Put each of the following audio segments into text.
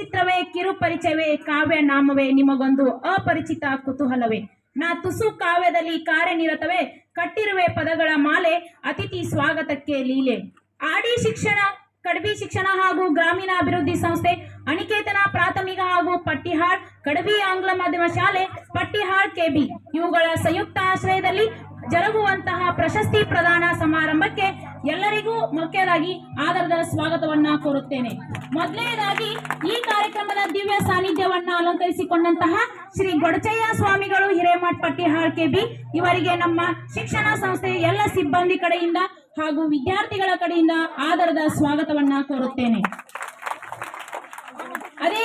ಚಿತ್ರವೇ ಕಿರು ಪರಿಚಯವೇ ಕಾವ್ಯ ನಾಮವೇ, ನಿಮಗೊಂದು ಅಪರಿಚಿತ ಕುತೂಹಲವೇ. ನಾ ತುಸು ಕಾವ್ಯದಲ್ಲಿ ಕಾರ್ಯನಿರತವೇ, ಕಟ್ಟಿರುವೆ ಪದಗಳ ಮಾಲೆ, ಅತಿಥಿ ಸ್ವಾಗತಕ್ಕೆ ಲೀಲೆ. ಆಡಿ ಶಿಕ್ಷಣ, ಕಡಬಿ ಶಿಕ್ಷಣ ಹಾಗೂ ಗ್ರಾಮೀಣ ಅಭಿವೃದ್ಧಿ ಸಂಸ್ಥೆ, ಅನಿಕೇತನ ಪ್ರಾಥಮಿಕ ಹಾಗೂ ಪಟ್ಟಿಹಾಳ್, ಕಡಬಿ ಆಂಗ್ಲ ಮಾಧ್ಯಮ ಶಾಲೆ, ಪಟ್ಟಿಹಾಳ್ ಕೆಬಿ ಇವುಗಳ ಸಂಯುಕ್ತ ಆಶ್ರಯದಲ್ಲಿ ಜರುಗುವಂತಹ ಪ್ರಶಸ್ತಿ ಪ್ರದಾನ ಸಮಾರಂಭಕ್ಕೆ ಎಲ್ಲರಿಗೂ ಮುಖ್ಯರಾಗಿ ಆಧಾರದ ಸ್ವಾಗತವನ್ನ ಕೋರುತ್ತೇನೆ. ಮೊದಲನೇದಾಗಿ ಈ ಕಾರ್ಯಕ್ರಮದ ದಿವ್ಯ ಸಾನ್ನಿಧ್ಯವನ್ನ ಅಲಂಕರಿಸಿಕೊಂಡಂತಹ ಶ್ರೀ ಗೊಡಚಯ್ಯ ಸ್ವಾಮಿಗಳು ಹಿರೇಮಠ್ ಪಟ್ಟಿಹಾಳ್ ಕೆಬಿ ಇವರಿಗೆ ನಮ್ಮ ಶಿಕ್ಷಣ ಸಂಸ್ಥೆಯ ಎಲ್ಲ ಸಿಬ್ಬಂದಿ ಕಡೆಯಿಂದ ಹಾಗೂ ವಿದ್ಯಾರ್ಥಿಗಳ ಕಡೆಯಿಂದ ಆದರದ ಸ್ವಾಗತವನ್ನ ಕೋರುತ್ತೇನೆ. ಅದೇ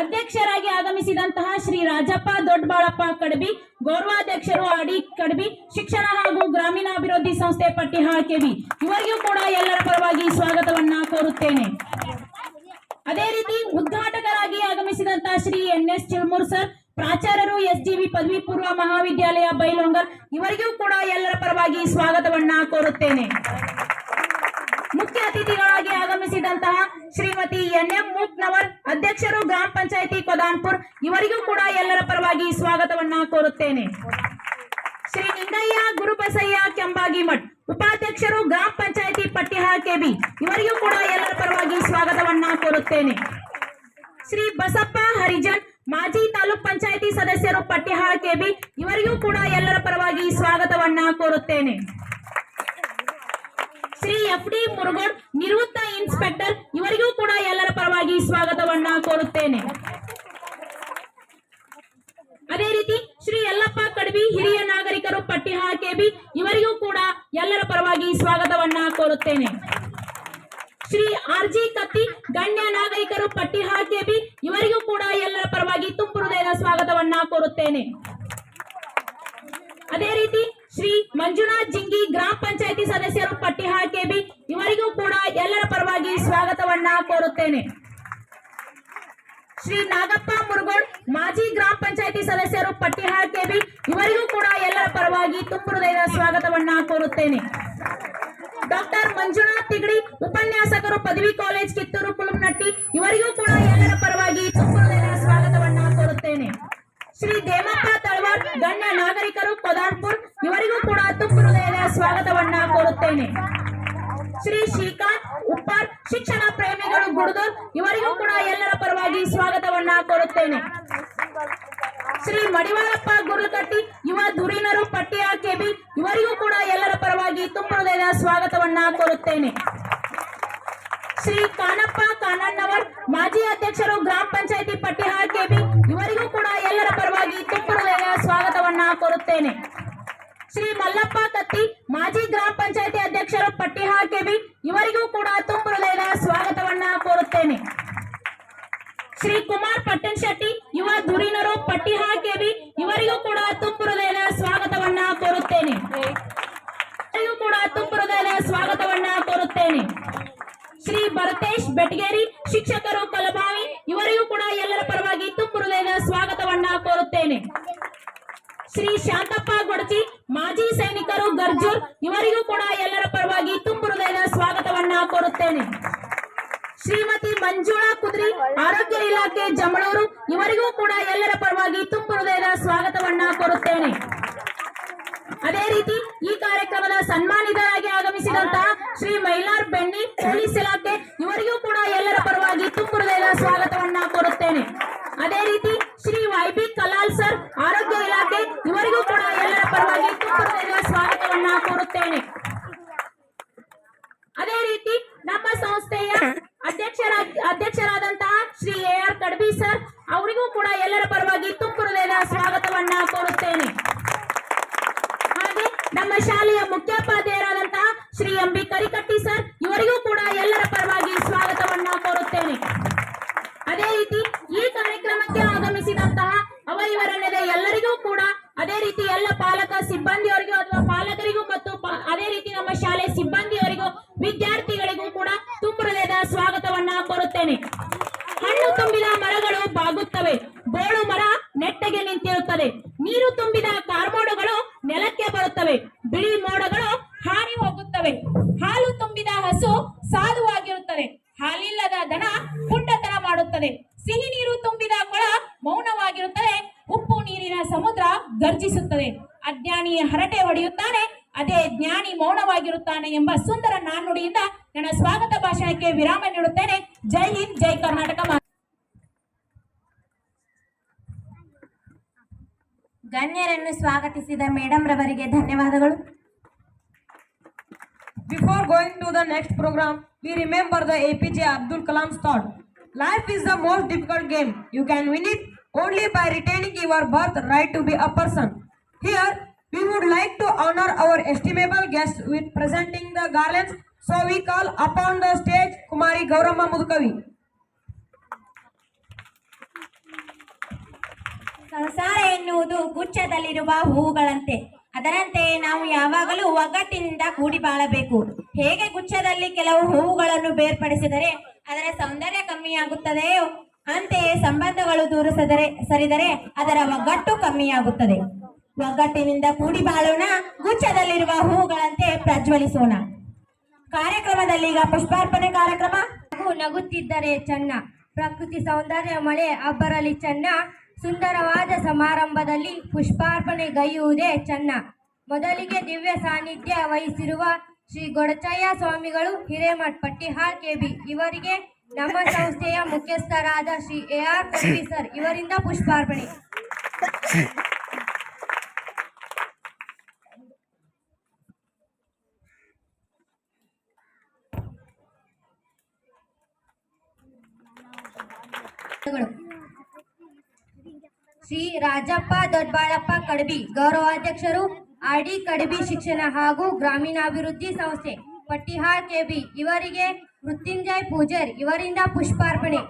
ಅಧ್ಯಕ್ಷರಾಗಿ ಆಗಮಿಸಿದಂತಹ ಶ್ರೀ ರಾಜಪ್ಪ ದೊಡ್ಡಬಾಳಪ್ಪ ಕಡಬಿ, ಗೌರವಾಧ್ಯಕ್ಷರು ಅಡಿ ಕಡಬಿ, ಶಿಕ್ಷಣ ಹಾಗೂ ಗ್ರಾಮೀಣಾಭಿವೃದ್ಧಿ ಸಂಸ್ಥೆ ಪಟ್ಟಿ ಕೆವಿ ಇವರಿಗೂ ಕೂಡ ಎಲ್ಲರ ಪರವಾಗಿ ಸ್ವಾಗತವನ್ನ ಕೋರುತ್ತೇನೆ. ಅದೇ ರೀತಿ ಉದ್ಘಾಟಕರಾಗಿ ಆಗಮಿಸಿದಂತಹ Shri N S Chilmur sir, ಪ್ರಾಚಾರ್ಯರು S V ಪದವಿ ಪೂರ್ವ ಮಹಾವಿದ್ಯಾಲಯ ಬೈಲೊಂಗಲ್ ಇವರಿಗೂ ಕೂಡ ಎಲ್ಲರ ಪರವಾಗಿ ಸ್ವಾಗತವನ್ನ ಕೋರುತ್ತೇನೆ. ಅತಿಥಿಗಳಾಗಿ ಆಗಮಿಸಿದಂತಹ ಶ್ರೀಮತಿ ಎನ್ ಎಂ ಮೂಕ್ನವರ್, ಅಧ್ಯಕ್ಷರು ಗ್ರಾಮ ಪಂಚಾಯತಿ ಕೊದಾನ್ಪುರ್, ಇವರಿಗೂ ಕೂಡ ಎಲ್ಲರ ಪರವಾಗಿ ಸ್ವಾಗತವನ್ನ ಕೋರುತ್ತೇನೆ. ಶ್ರೀ ನಿಂಗಯ್ಯ ಗುರುಬಸಯ್ಯ ಕೆಂಬಾಗಿ ಮಠ್, ಉಪಾಧ್ಯಕ್ಷರು ಗ್ರಾಮ ಪಂಚಾಯತಿ ಪಟ್ಟಿಹ ಕೆಬಿ, ಇವರಿಗೂ ಕೂಡ ಎಲ್ಲರ ಪರವಾಗಿ ಸ್ವಾಗತವನ್ನ ಕೋರುತ್ತೇನೆ. ಶ್ರೀ ಬಸಪ್ಪ ಹರಿಜನ್, ಮಾಜಿ ತಾಲೂಕ್ ಪಂಚಾಯತಿ ಸದಸ್ಯರು ಪಟ್ಟಿಹಾಳ್ ಕೆಬಿ, ಇವರಿಗೂ ಕೂಡ ಎಲ್ಲರ ಪರವಾಗಿ ಸ್ವಾಗತವನ್ನ ಕೋರುತ್ತೇನೆ. ಶ್ರೀ ಎಫ್ ಡಿ ಮುರುಗೋಡ್ ನಿವೃತ್ತ ಇನ್ಸ್ಪೆಕ್ಟರ್, ಇವರಿಗೂ ಕೂಡ ಎಲ್ಲರ ಪರವಾಗಿ ಸ್ವಾಗತವನ್ನ ಕೋರುತ್ತೇನೆ. ಅದೇ ರೀತಿ ಶ್ರೀ ಯಲ್ಲಪ್ಪ ಕಡಬಿ ಹಿರಿಯ ನಾಗರಿಕರು ಪಟ್ಟಿಹ ಕೆಬಿ ಇವರಿಗೂ ಕೂಡ ಎಲ್ಲರ ಪರವಾಗಿ ಸ್ವಾಗತವನ್ನ ಕೋರುತ್ತೇನೆ. ಶ್ರೀ ಆರ್ ಜಿ ಕತ್ತಿ ಗಣ್ಯ ನಾಗರಿಕರು ಪಟ್ಟಿ ಕೆಬಿ ಇವರಿಗೂ ಕೂಡ ಎಲ್ಲರ ಪರವಾಗಿ ತುಂಬು ಹೃದಯದ ಸ್ವಾಗತವನ್ನ ಕೋರುತ್ತೇನೆ. ಅದೇ ರೀತಿ ಮಂಜುನಾಥ್ ಜಿಂಗಿ ಗ್ರಾಮ ಪಂಚಾಯತಿ ಸದಸ್ಯರು ಪಟ್ಟಿ ಕೆಬಿ ಇವರಿಗೂ ಕೂಡ ಎಲ್ಲರ ಪರವಾಗಿ ಸ್ವಾಗತವನ್ನ ಕೋರುತ್ತೇನೆ. ಶ್ರೀ ನಾಗಪ್ಪ ಮುರುಗೋಡ್ ಮಾಜಿ ಗ್ರಾಮ ಪಂಚಾಯತಿ ಸದಸ್ಯರು ಪಟ್ಟಿ ಕೆಬಿ ಇವರಿಗೂ ಕೂಡ ಎಲ್ಲರ ಪರವಾಗಿ ತುಂಬು ಹೃದಯದ ಸ್ವಾಗತವನ್ನ ಕೋರುತ್ತೇನೆ. ಡಾಕ್ಟರ್ ಮಂಜುನಾಥ್ ತಿಗಡಿ ಉಪನ್ಯಾಸಕರು ಪದವಿ ಕಾಲೇಜ್ ಕಿತ್ತೂರು ಕುಳುಮ್ನಟ್ಟಿ ಇವರಿಗೂ ಕೂಡ ಎಲ್ಲರ ಪರವಾಗಿ ತುಂಬು ಶ್ರೀ ದೇವಪ್ಪ ತಳವಾರ್ ಗಣ್ಯ ನಾಗರಿಕರು ಪದಾರ್ಪುರ್, ಇವರಿಗೂ ಕೂಡ ತುಂಬು ಹೃದಯದ ಸ್ವಾಗತವನ್ನ ಕೋರುತ್ತೇನೆ. ಶ್ರೀ ಶ್ರೀಕಾಂತ್ ಉಪ್ಪಾರ್ ಶಿಕ್ಷಣ ಪ್ರೇಮಿಗಳು ಗುಡದೂರ್ ಇವರಿಗೂ ಕೂಡ ಎಲ್ಲರ ಪರವಾಗಿ ಸ್ವಾಗತವನ್ನ ಕೋರುತ್ತೇನೆ. ಶ್ರೀ ಮಡಿವಾಳಪ್ಪ ಗುರುಕಟ್ಟಿ, ಯುವ ದುರಿನರು ಪಟ್ಟಿಯ ಕೆಬಿ, ಇವರಿಗೂ ಕೂಡ ಎಲ್ಲರ ಪರವಾಗಿ ತುಂಬ ಹೃದಯದ ಸ್ವಾಗತವನ್ನ ಕೋರುತ್ತೇನೆ. ಶ್ರೀ ಕಾನಪ್ಪ ಕಾನಣ್ಣವರ್, ಮಾಜಿ ಅಧ್ಯಕ್ಷರು ಗ್ರಾಮ ಪಂಚಾಯತಿ ಪಟ್ಟಿಹಾಳ್ ಕೆಬಿ ಇವರಿಗೂ ಕೂಡ ಎಲ್ಲರ ಪರವಾಗಿ ಹೃದಯದ ಸ್ವಾಗತವನ್ನ ಕೋರುತ್ತೇನೆ. ಶ್ರೀ ಮಲ್ಲಪ್ಪ ಕತ್ತಿ, ಮಾಜಿ ಗ್ರಾಮ ಪಂಚಾಯತಿ ಅಧ್ಯಕ್ಷರು ಪಟ್ಟಿಹಾಳ್ ಕೆಬಿ ಇವರಿಗೂ ಕೂಡ ತುಂಬ ಸ್ವಾಗತವನ್ನ ಕೋರುತ್ತೇನೆ. ಶ್ರೀ ಕುಮಾರ್ ಪಟ್ಟಣ ಶೆಟ್ಟಿ, ಯುವ ಧುರೀಣರು ಪಟ್ಟಿಹಾಳ್ ಕೆಬಿ ಶ್ರೀಮತಿ ಮಂಜುಳಾ ಕುದ್ರಿ, ಆರೋಗ್ಯ ಇಲಾಖೆ ಜಮಳೂರು. ಇವರಿಗೂ ಕೂಡ ಎಲ್ಲರ ಪರವಾಗಿ ತುಂಬ ಹೃದಯದ ಸ್ವಾಗತವನ್ನ ಕೋರುತ್ತೇನೆ. ಅದೇ ರೀತಿ ಈ ಕಾರ್ಯಕ್ರಮದ ಸನ್ಮಾನಿತರಾಗಿ ಆಗಮಿಸಿದಂತಹ ಶ್ರೀ ಮೈಲಾರ್ ಬೆಣ್ಣಿ ಪೊಲೀಸ್ ಇಲಾಖೆ, ಇವರಿಗೂ ಕೂಡ ಎಲ್ಲರ ಪರವಾಗಿ ತುಂಬ ಹೃದಯದ ಸ್ವಾಗತವನ್ನ ಕೋರುತ್ತೇನೆ. ಅದೇ ರೀತಿ Shri Y B Kalal sir, ಆರೋಗ್ಯ ಇಲಾಖೆ, ಇವರಿಗೂ ಕೂಡ ಎಲ್ಲರ ಪರವಾಗಿ ತುಂಬ ಹೃದಯದ ಸ್ವಾಗತವನ್ನ ಕೋರುತ್ತೇನೆ. ಅದೇ ರೀತಿ ನಮ್ಮ ಸಂಸ್ಥೆಯ ಅಧ್ಯಕ್ಷರ ಅಧ್ಯಕ್ಷರಾದಂತಹ Shri A R Kadbi sir, ಅವರಿಗೂ ಕೂಡ ಎಲ್ಲರ ಪರವಾಗಿ ತುಂಬ ಹೃದಯದ ಸ್ವಾಗತವನ್ನ ಕೋರುತ್ತೇನೆ. ಹಾಗೆ ನಮ್ಮ ಶಾಲೆಯ ಮುಖ್ಯೋಪಾಧ್ಯಾಯರಾದಂತಹ Shri M B Karikatti sir, ಇವರಿಗೂ ಕೂಡ ಎಲ್ಲರ ಪರವಾಗಿ వస్తుంది మీరు తుమ్మినా ಗಣ್ಯರನ್ನು ಸ್ವಾಗತಿಸಿದ ಮೇಡಮ್ ರವರಿಗೆ ಧನ್ಯವಾದಗಳು Before going to the next program, we remember the APJ Abdul Kalam's thought. Life is the most difficult game. You can win it only by retaining your birth right to be a person. Here, we would like to honor our estimable guests with presenting the garlands. So we call upon the stage Kumari Gaurama Mudukavi. ಸಂಸಾರ ಎನ್ನುವುದು ಗುಚ್ಛದಲ್ಲಿರುವ ಹೂವುಗಳಂತೆ ಅದರಂತೆ ನಾವು ಯಾವಾಗಲೂ ಒಗ್ಗಟ್ಟಿನಿಂದ ಕೂಡಿ ಬಾಳಬೇಕು. ಹೇಗೆ ಗುಚ್ಛದಲ್ಲಿ ಕೆಲವು ಹೂವುಗಳನ್ನು ಬೇರ್ಪಡಿಸಿದರೆ ಅದರ ಸೌಂದರ್ಯ ಕಮ್ಮಿಯಾಗುತ್ತದೆಯೋ, ಅಂತೆಯೇ ಸಂಬಂಧಗಳು ದೂರ ಸದರೆ ಸರಿದರೆ ಅದರ ಒಗ್ಗಟ್ಟು ಕಮ್ಮಿಯಾಗುತ್ತದೆ. ಒಗ್ಗಟ್ಟಿನಿಂದ ಕೂಡಿ ಬಾಳೋಣ, ಗುಚ್ಛದಲ್ಲಿರುವ ಹೂವುಗಳಂತೆ ಪ್ರಜ್ವಲಿಸೋಣ. ಕಾರ್ಯಕ್ರಮದಲ್ಲಿ ಈಗ ಪುಷ್ಪಾರ್ಪಣೆ ಕಾರ್ಯಕ್ರಮ. ನಗು ನಗುತ್ತಿದ್ದರೆ ಚೆನ್ನ. ಪ್ರಕೃತಿ ಸೌಂದರ್ಯ ಮಳೆ ಅಬ್ಬರಲಿ ಚೆನ್ನ. ಸುಂದರವಾದ ಸಮಾರಂಭದಲ್ಲಿ ಪುಷ್ಪಾರ್ಪಣೆ ಗೈಯುವುದೇ ಚೆನ್ನ. ಮೊದಲಿಗೆ ದಿವ್ಯ ಸಾನ್ನಿಧ್ಯ ವಹಿಸಿರುವ ಶ್ರೀ ಗೊಡಚಯ್ಯ ಸ್ವಾಮಿಗಳು ಹಿರೇಮಠ್ ಪಟ್ಟಿಹಾಳ್ ಕೆಬಿ ಇವರಿಗೆ ನಮ್ಮ ಸಂಸ್ಥೆಯ ಮುಖ್ಯಸ್ಥರಾದ ಶ್ರೀ ಎ ಆರ್ ಸರ್ ಇವರಿಂದ ಪುಷ್ಪಾರ್ಪಣೆ. ಶ್ರೀ ರಾಜಪ್ಪ ದೊಡ್ಡಬಾಳಪ್ಪ ಕಡಬಿ ಗೌರವಾಧ್ಯಕ್ಷರು ಆರ್ಡಿ ಕಡಬಿ ಶಿಕ್ಷಣ ಹಾಗೂ ಗ್ರಾಮೀಣಾಭಿವೃದ್ಧಿ ಸಂಸ್ಥೆ ಪಟ್ಟಿಹಾರ್ ಕೆಬಿ ಇವರಿಗೆ ಮೃತ್ಯುಂಜಯ್ ಪೂಜಾರ್ ಇವರಿಂದ ಪುಷ್ಪಾರ್ಪಣೆ.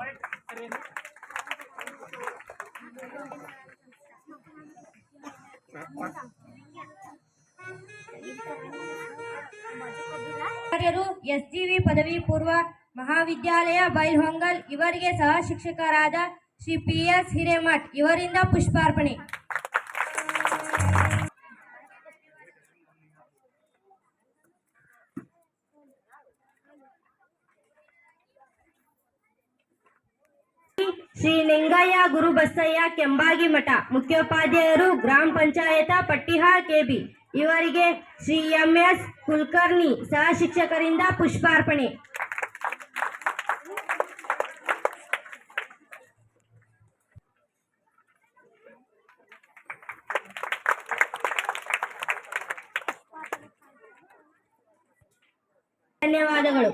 ಎಸ್ಜಿವಿ ಪದವಿ ಪೂರ್ವ ಮಹಾವಿದ್ಯಾಲಯ ಬೈಲ್ಹೊಂಗಲ್ ಇವರಿಗೆ ಸಹ ಶಿಕ್ಷಕರಾದ ಶ್ರೀ ಪಿ ಎಸ್ ಹಿರೇಮಠ್, ಇವರಿಂದ ಪುಷ್ಪಾರ್ಪಣೆ. ಶ್ರೀ ಲಿಂಗಯ್ಯ ಗುರುಬಸಯ್ಯ ಕೆಂಬಾಗಿ ಮಠ, ಮುಖ್ಯೋಪಾಧ್ಯಾಯರು ಗ್ರಾಮ ಪಂಚಾಯತ ಪಟ್ಟಿಹಾಳ್ ಕೆಬಿ. ಇವರಿಗೆ ಶ್ರೀ ಎಂ ಎಸ್ ಕುಲಕರ್ಣಿ ಸಹ ಶಿಕ್ಷಕರಿಂದ ಪುಷ್ಪಾರ್ಪಣೆ. ಧನ್ಯವಾದಗಳು.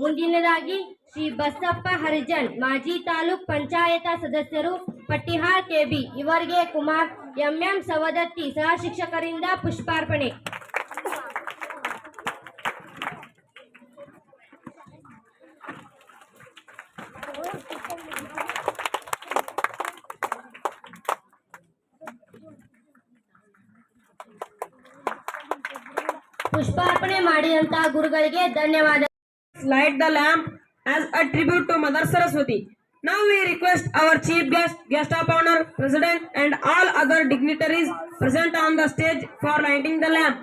ಮುಂದಿನದಾಗಿ ಶ್ರೀ ಬಸಪ್ಪ ಹರಿಜನ್, ಮಾಜಿ ತಾಲೂಕ್ ಪಂಚಾಯತ ಸದಸ್ಯರು ಪಟ್ಟಿಹಾಳ್ ಕೆಬಿ ಇವರಿಗೆ ಕುಮಾರ್ ಎಂಎಂ ಸವದತ್ತಿ ಸಹ ಶಿಕ್ಷಕರಿಂದ ಪುಷ್ಪಾರ್ಪಣೆ. ಗುರುಗಳಿಗೆ ಧನ್ಯವಾದ Light the lamp as a tribute to Mother Saraswati. Now we request our chief guest, guest of honor, president, and all other dignitaries present on the stage for lighting the lamp.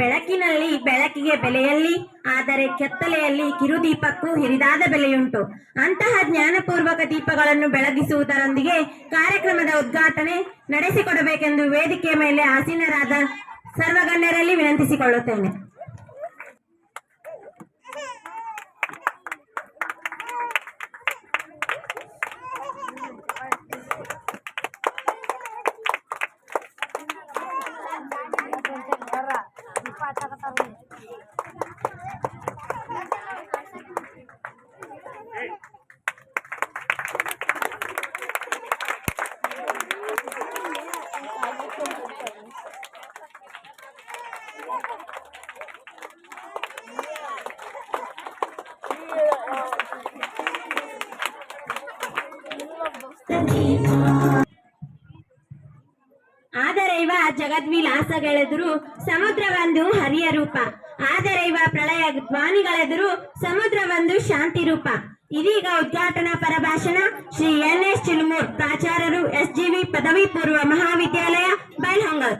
ಬೆಳಕಿನಲ್ಲಿ ಬೆಳಕಿಗೆ ಬೆಲೆಯಲ್ಲಿ, ಆದರೆ ಕೆತ್ತಲೆಯಲ್ಲಿ ಕಿರುದೀಪಕ್ಕೂ ಹಿರಿದಾದ ಬೆಲೆಯುಂಟು. ಅಂತಹ ಜ್ಞಾನಪೂರ್ವಕ ದೀಪಗಳನ್ನು ಬೆಳಗಿಸುವುದರೊಂದಿಗೆ ಕಾರ್ಯಕ್ರಮದ ಉದ್ಘಾಟನೆ ನಡೆಸಿಕೊಡಬೇಕೆಂದು ವೇದಿಕೆ ಮೇಲೆ ಆಸೀನರಾದ ಸರ್ವಗಣ್ಯರಲ್ಲಿ ವಿನಂತಿಸಿಕೊಳ್ಳುತ್ತೇನೆ ಆದರೆ ಇವ ಜಗದ್ವಿಲಾಸಗಳೆದುರು ಸಮುದ್ರವೊಂದು ಹರಿಯ ರೂಪ. ಆದರೆ ಇವ ಪ್ರಳಯ ಧ್ವಾನಿಗಳೆದುರು ಸಮುದ್ರವೊಂದು ಶಾಂತಿ ರೂಪ. ಇದೀಗ ಉದ್ಘಾಟನಾ ಪರಭಾಷಣ ಶ್ರೀ ಎನ್ ಎಸ್ ಚಿಲ್ಮೂರ್ ಪ್ರಾಚಾರ್ಯರು ಎಸ್ ಜಿವಿ ಪದವಿ ಪೂರ್ವ ಮಹಾವಿದ್ಯಾಲಯ ಬೈಲ್ಹೊಂಗಲ್.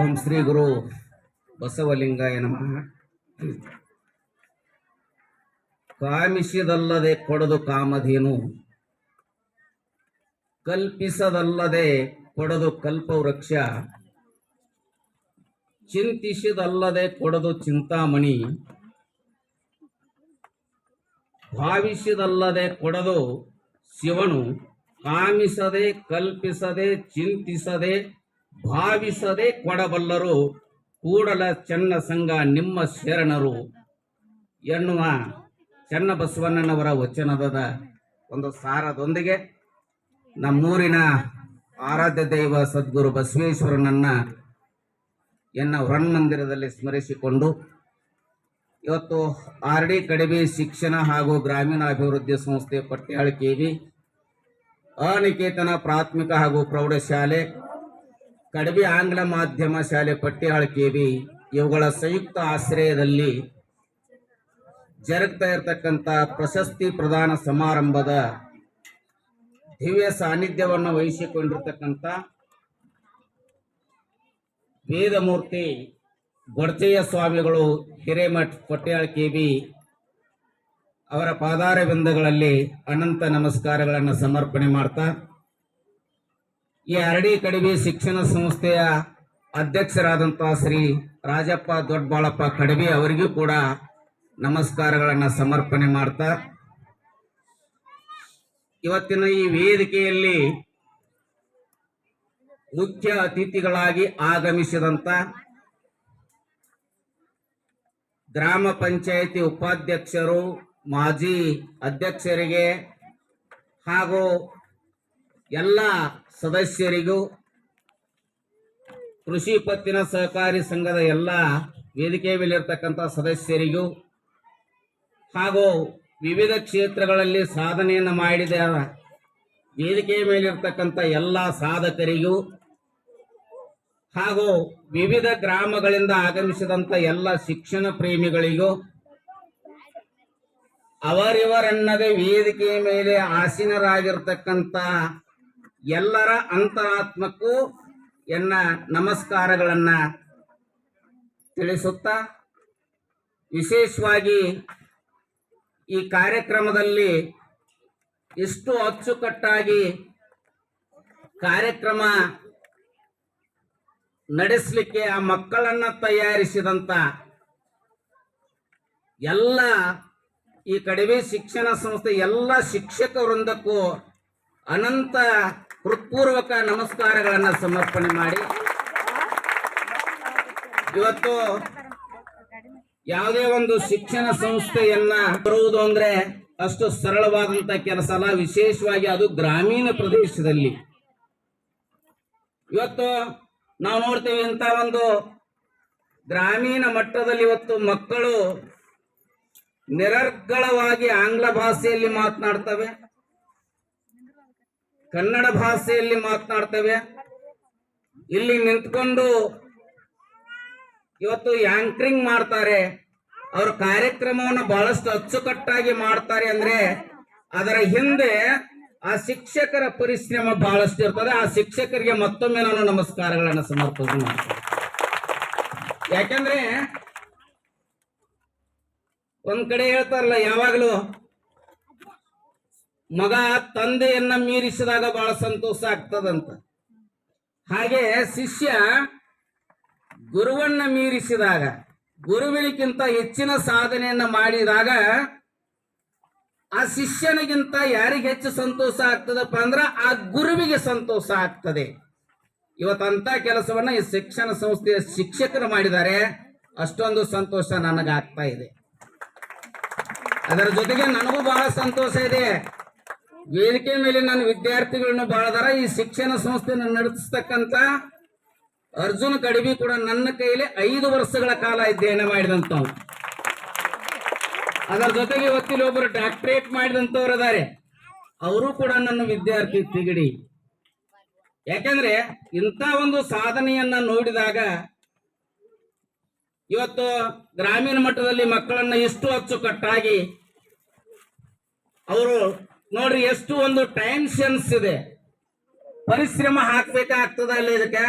ಓಂ ಶ್ರೀ ಗುರು ಬಸವಲಿಂಗಾಯ ನಮಃ. ಕಾಮಿಸಿದಲ್ಲದೆ ಕೊಡದು ಕಾಮಧೇನು. ಕಲ್ಪಿಸದಲ್ಲದೆ ಕೊಡದು ಕಲ್ಪವೃಕ್ಷ. ಚಿಂತಿಸಿದಲ್ಲದೆ ಕೊಡದು ಚಿಂತಾಮಣಿ. ಭಾವಿಸಿದಲ್ಲದೆ ಕೊಡದು ಶಿವನು. ಕಾಮಿಸದೆ, ಕಲ್ಪಿಸದೆ, ಚಿಂತಿಸದೆ, ಭಾವಿಸದೆ ಕೊಡಬಲ್ಲರು. ಕೂಡಲ ಚೆನ್ನ ಸಂಘ ನಿಮ್ಮ ಶರಣರು ಎನ್ನುವ ಚನ್ನಬಸವಣ್ಣನವರ ವಚನದ ಒಂದು ಸಾರದೊಂದಿಗೆ ನಮ್ಮೂರಿನ ಆರಾಧ್ಯ ದೈವ ಸದ್ಗುರು ಬಸವೇಶ್ವರನನ್ನ ಎನ್ನ ಹೊರನ್ಮಂದಿರದಲ್ಲಿ ಸ್ಮರಿಸಿಕೊಂಡು ಇವತ್ತು ಆರ್ ಡಿ ಕಡಿಮೆ ಶಿಕ್ಷಣ ಹಾಗೂ ಗ್ರಾಮೀಣಾಭಿವೃದ್ಧಿ ಸಂಸ್ಥೆ ಪಟ್ಯಾಳ ಕೆವಿ, ಅನಿಕೇತನ ಪ್ರಾಥಮಿಕ ಹಾಗೂ ಪ್ರೌಢಶಾಲೆ, ಕಡಿಮೆ ಆಂಗ್ಲ ಮಾಧ್ಯಮ ಶಾಲೆ ಪಟ್ಟಿಯಾಳ ಕೆವಿ ಇವುಗಳ ಸಂಯುಕ್ತ ಆಶ್ರಯದಲ್ಲಿ ಜರುಗ್ತಾ ಇರತಕ್ಕಂಥ ಪ್ರಶಸ್ತಿ ಪ್ರದಾನ ಸಮಾರಂಭದ ದಿವ್ಯ ಸಾನ್ನಿಧ್ಯವನ್ನು ವಹಿಸಿಕೊಂಡಿರ್ತಕ್ಕಂಥ ವೇದಮೂರ್ತಿ ಗೊಡ್ತೆಯ ಸ್ವಾಮಿಗಳು ಹಿರೇಮಠ್ ಪಟ್ಯಾಳ್ ಕೆ ಬಿ ಅವರ ಪಾದಾರ ಬಿಂದಗಳಲ್ಲಿ ಅನಂತ ನಮಸ್ಕಾರಗಳನ್ನು ಸಮರ್ಪಣೆ ಮಾಡ್ತಾ, ಈ ಅರಡಿ ಕಡಿಮೆ ಶಿಕ್ಷಣ ಸಂಸ್ಥೆಯ ಅಧ್ಯಕ್ಷರಾದಂತಹ ಶ್ರೀ ರಾಜಪ್ಪ ದೊಡ್ಡಬಾಳಪ್ಪ ಕಡಿಮೆ ಅವರಿಗೂ ಕೂಡ ನಮಸ್ಕಾರಗಳನ್ನು ಸಮರ್ಪಣೆ ಮಾಡ್ತಾ ಇವತ್ತಿನ ಈ ವೇದಿಕೆಯಲ್ಲಿ ಮುಖ್ಯ ಅತಿಥಿಗಳಾಗಿ ಆಗಮಿಸಿದಂತ ಗ್ರಾಮ ಪಂಚಾಯಿತಿ ಉಪಾಧ್ಯಕ್ಷರು, ಮಾಜಿ ಅಧ್ಯಕ್ಷರಿಗೆ ಹಾಗೂ ಎಲ್ಲ ಸದಸ್ಯರಿಗೂ, ಕೃಷಿ ಪತ್ತಿನ ಸಹಕಾರಿ ಸಂಘದ ಎಲ್ಲ ವೇದಿಕೆ ಮೇಲಿರ್ತಕ್ಕಂಥ ಸದಸ್ಯರಿಗೂ ಹಾಗೂ ವಿವಿಧ ಕ್ಷೇತ್ರಗಳಲ್ಲಿ ಸಾಧನೆಯನ್ನು ಮಾಡಿದ ವೇದಿಕೆ ಮೇಲಿರ್ತಕ್ಕಂಥ ಎಲ್ಲ ಸಾಧಕರಿಗೂ ಹಾಗೂ ವಿವಿಧ ಗ್ರಾಮಗಳಿಂದ ಆಗಮಿಸಿದಂಥ ಎಲ್ಲ ಶಿಕ್ಷಣ ಪ್ರೇಮಿಗಳಿಗೂ ಅವರಿವರನ್ನದೇ ವೇದಿಕೆಯ ಮೇಲೆ ಆಸೀನರಾಗಿರ್ತಕ್ಕಂಥ ಎಲ್ಲರ ಅಂತರಾತ್ಮಕ್ಕೂ ಎನ್ನ ನಮಸ್ಕಾರಗಳನ್ನು ತಿಳಿಸುತ್ತಾ, ವಿಶೇಷವಾಗಿ ಈ ಕಾರ್ಯಕ್ರಮದಲ್ಲಿ ಎಷ್ಟು ಅಚ್ಚುಕಟ್ಟಾಗಿ ಕಾರ್ಯಕ್ರಮ ನಡೆಸಲಿಕ್ಕೆ ಆ ಮಕ್ಕಳನ್ನ ತಯಾರಿಸಿದಂತ ಎಲ್ಲ ಈ ಕಡಿಮೆ ಶಿಕ್ಷಣ ಸಂಸ್ಥೆ ಎಲ್ಲ ಶಿಕ್ಷಕ ವೃಂದಕ್ಕೂ ಅನಂತ ಹೃತ್ಪೂರ್ವಕ ನಮಸ್ಕಾರಗಳನ್ನ ಸಮರ್ಪಣೆ ಮಾಡಿ. ಇವತ್ತು ಯಾವುದೇ ಒಂದು ಶಿಕ್ಷಣ ಸಂಸ್ಥೆಯನ್ನ ಬರುವುದು ಅಂದ್ರೆ ಅಷ್ಟು ಸರಳವಾದಂತ ಕೆಲಸ ಅಲ್ಲ. ವಿಶೇಷವಾಗಿ ಅದು ಗ್ರಾಮೀಣ ಪ್ರದೇಶದಲ್ಲಿ. ಇವತ್ತು ನಾವು ನೋಡ್ತೇವೆ ಇಂತ ಒಂದು ಗ್ರಾಮೀಣ ಮಟ್ಟದಲ್ಲಿ ಇವತ್ತು ಮಕ್ಕಳು ನಿರರ್ಗಳವಾಗಿ ಆಂಗ್ಲ ಭಾಷೆಯಲ್ಲಿ ಮಾತನಾಡ್ತವೆ. ಕನ್ನಡ ಭಾಷೆಯಲ್ಲಿ ಮಾತನಾಡ್ತವೆ. ಇಲ್ಲಿ ನಿಂತ್ಕೊಂಡು ಇವತ್ತು ಯಾಂಕರಿಂಗ್ ಮಾಡ್ತಾರೆ. ಅವ್ರ ಕಾರ್ಯಕ್ರಮವನ್ನು ಬಹಳಷ್ಟು ಅಚ್ಚುಕಟ್ಟಾಗಿ ಮಾಡ್ತಾರೆ ಅಂದ್ರೆ ಅದರ ಹಿಂದೆ ಆ ಶಿಕ್ಷಕರ ಪರಿಶ್ರಮ ಬಹಳಷ್ಟು ಇರ್ತದೆ. ಆ ಶಿಕ್ಷಕರಿಗೆ ಮತ್ತೊಮ್ಮೆ ನಾನು ನಮಸ್ಕಾರಗಳನ್ನು ಸಮರ್ಪಣೆ ಮಾಡ್ತೇನೆ. ಯಾಕಂದ್ರೆ ಒಂದ್ ಕಡೆ ಹೇಳ್ತಾರಲ್ಲ, ಯಾವಾಗಲೂ ಮಗ ತಂದೆಯನ್ನ ಮೀರಿಸಿದಾಗ ಬಹಳ ಸಂತೋಷ ಆಗ್ತದಂತ. ಹಾಗೆ ಶಿಷ್ಯ ಗುರುವನ್ನ ಮೀರಿಸಿದಾಗ, ಗುರುವಿನಕ್ಕಿಂತ ಹೆಚ್ಚಿನ ಸಾಧನೆಯನ್ನ ಮಾಡಿದಾಗ, ಆ ಶಿಷ್ಯನಿಗಿಂತ ಯಾರಿಗೆ ಹೆಚ್ಚು ಸಂತೋಷ ಆಗ್ತದಪ್ಪ ಅಂದ್ರ ಆ ಗುರುವಿಗೆ ಸಂತೋಷ ಆಗ್ತದೆ. ಇವತ್ತಂತ ಕೆಲಸವನ್ನ ಈ ಶಿಕ್ಷಣ ಸಂಸ್ಥೆಯ ಶಿಕ್ಷಕರು ಮಾಡಿದ್ದಾರೆ. ಅಷ್ಟೊಂದು ಸಂತೋಷ ನನಗಾಗ್ತಾ ಇದೆ. ಅದರ ಜೊತೆಗೆ ನನಗೂ ಬಹಳ ಸಂತೋಷ ಇದೆ. ವೇದಿಕೆ ಮೇಲೆ ನನ್ನ ವಿದ್ಯಾರ್ಥಿಗಳನ್ನು ಬಹಳದಾರ ಈ ಶಿಕ್ಷಣ ಸಂಸ್ಥೆಯನ್ನು ನಡೆಸ್ತಕ್ಕಂತ ಅರ್ಜುನ್ ಕಡಿಮೆ ಕೂಡ ನನ್ನ ಕೈಲಿ ಐದು ವರ್ಷಗಳ ಕಾಲ ಅಧ್ಯಯನ ಮಾಡಿದಂತ ಅದರ ಜೊತೆಗೆ ಇವತ್ತಿಲ್ಲಿ ಒಬ್ಬರು ಡಾಕ್ಟರೇಟ್ ಮಾಡಿದಂತವ್ರು ಅದಾರೆ ಅವರು ಕೂಡ ನನ್ನ ವಿದ್ಯಾರ್ಥಿ ತಿಗಡಿ. ಯಾಕಂದ್ರೆ ಇಂಥ ಒಂದು ಸಾಧನೆಯನ್ನ ನೋಡಿದಾಗ ಇವತ್ತು ಗ್ರಾಮೀಣ ಮಟ್ಟದಲ್ಲಿ ಮಕ್ಕಳನ್ನ ಇಷ್ಟು ಅಚ್ಚುಕಟ್ಟಾಗಿ ಅವರು ನೋಡ್ರಿ ಎಷ್ಟು ಒಂದು ಟೈಮ್ ಸೆನ್ಸ್ ಇದೆ. ಪರಿಶ್ರಮ ಹಾಕ್ಬೇಕಾಗ್ತದ ಅಲ್ಲಿ ಇದಕ್ಕೆ?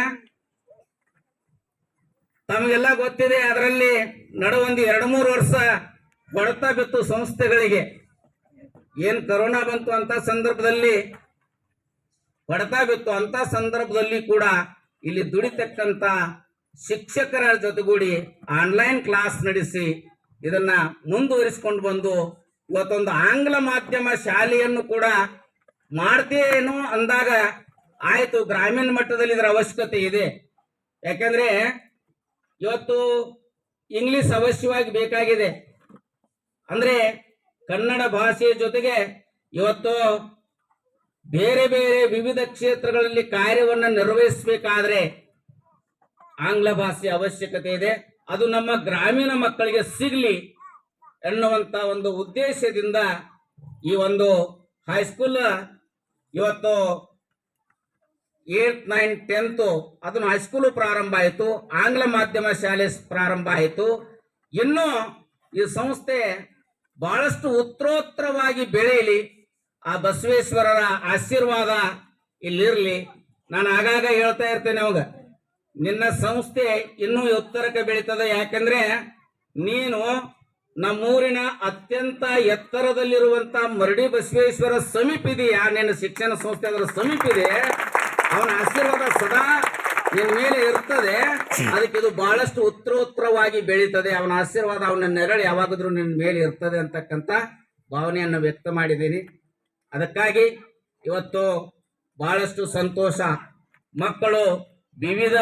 ತಮಗೆಲ್ಲ ಗೊತ್ತಿದೆ, ಅದರಲ್ಲಿ ನಡುವೊಂದು ಎರಡು ಮೂರು ವರ್ಷ ಹೊಡೆತ ಬಿತ್ತು ಸಂಸ್ಥೆಗಳಿಗೆ. ಏನು ಕರೋನಾ ಬಂತು ಅಂತ ಸಂದರ್ಭದಲ್ಲಿ ಬಡತ ಬಿತ್ತು ಅಂತ ಸಂದರ್ಭದಲ್ಲಿ ಕೂಡ ಇಲ್ಲಿ ದುಡಿತಕ್ಕಂತ ಶಿಕ್ಷಕರ ಜೊತೆಗೂಡಿ ಆನ್ಲೈನ್ ಕ್ಲಾಸ್ ನಡೆಸಿ ಇದನ್ನ ಮುಂದುವರಿಸಿಕೊಂಡು ಬಂದು ಇವತ್ತೊಂದು ಆಂಗ್ಲ ಮಾಧ್ಯಮ ಶಾಲೆಯನ್ನು ಕೂಡ ಮಾಡ್ತೇನೋ ಅಂದಾಗ ಆಯಿತು, ಗ್ರಾಮೀಣ ಮಟ್ಟದಲ್ಲಿ ಇದರ ಅವಶ್ಯಕತೆ ಇದೆ. ಯಾಕಂದ್ರೆ ಇವತ್ತು ಇಂಗ್ಲಿಷ್ ಅವಶ್ಯವಾಗಿ ಬೇಕಾಗಿದೆ. ಅಂದ್ರೆ ಕನ್ನಡ ಭಾಷೆಯ ಜೊತೆಗೆ ಇವತ್ತು ಬೇರೆ ಬೇರೆ ವಿವಿಧ ಕ್ಷೇತ್ರಗಳಲ್ಲಿ ಕಾರ್ಯವನ್ನು ನಿರ್ವಹಿಸಬೇಕಾದ್ರೆ ಆಂಗ್ಲ ಭಾಷೆ ಅವಶ್ಯಕತೆ ಇದೆ. ಅದು ನಮ್ಮ ಗ್ರಾಮೀಣ ಮಕ್ಕಳಿಗೆ ಸಿಗಲಿ ಎನ್ನುವಂತ ಒಂದು ಉದ್ದೇಶದಿಂದ ಈ ಒಂದು ಹೈಸ್ಕೂಲ್ ಇವತ್ತು ಏಟ್ ನೈನ್ ಟೆಂತ್ ಅದನ್ನು ಹೈಸ್ಕೂಲು ಪ್ರಾರಂಭ ಆಯಿತು, ಆಂಗ್ಲ ಮಾಧ್ಯಮ ಶಾಲೆ ಪ್ರಾರಂಭ ಆಯಿತು. ಇನ್ನು ಈ ಸಂಸ್ಥೆ ಬಹಳಷ್ಟು ಉತ್ತರೋತ್ತರವಾಗಿ ಬೆಳೆಯಲಿ, ಆ ಬಸವೇಶ್ವರರ ಆಶೀರ್ವಾದ ಇಲ್ಲಿರಲಿ. ನಾನು ಆಗಾಗ ಹೇಳ್ತಾ ಇರ್ತೇನೆ ಅವಾಗ, ನಿನ್ನ ಸಂಸ್ಥೆ ಇನ್ನೂ ಎತ್ತರಕ್ಕೆ ಬೆಳೀತದೆ. ಯಾಕಂದ್ರೆ ನೀನು ನಮ್ಮೂರಿನ ಅತ್ಯಂತ ಎತ್ತರದಲ್ಲಿರುವಂತ ಮರಡಿ ಬಸವೇಶ್ವರ ಸಮೀಪ ಇದೆಯಾ? ನಿನ್ನ ಶಿಕ್ಷಣ ಸಂಸ್ಥೆ ಅದರ ಸಮೀಪ ಇದೆ. ಅವನ ಆಶೀರ್ವಾದ ಸದಾ ನಿನ್ನ ಮೇಲೆ ಇರ್ತದೆ. ಅದಕ್ಕೆ ಇದು ಬಹಳಷ್ಟು ಉತ್ತರೋತ್ತರವಾಗಿ ಬೆಳೀತದೆ. ಅವನ ಆಶೀರ್ವಾದ ಅವನ ನೆರಳು ಯಾವಾಗಾದ್ರೂ ನಿನ್ನ ಮೇಲೆ ಇರ್ತದೆ ಅಂತಕ್ಕಂಥ ಭಾವನೆಯನ್ನು ವ್ಯಕ್ತ ಮಾಡಿದ್ದೀನಿ. ಅದಕ್ಕಾಗಿ ಇವತ್ತು ಬಹಳಷ್ಟು ಸಂತೋಷ. ಮಕ್ಕಳು ವಿವಿಧ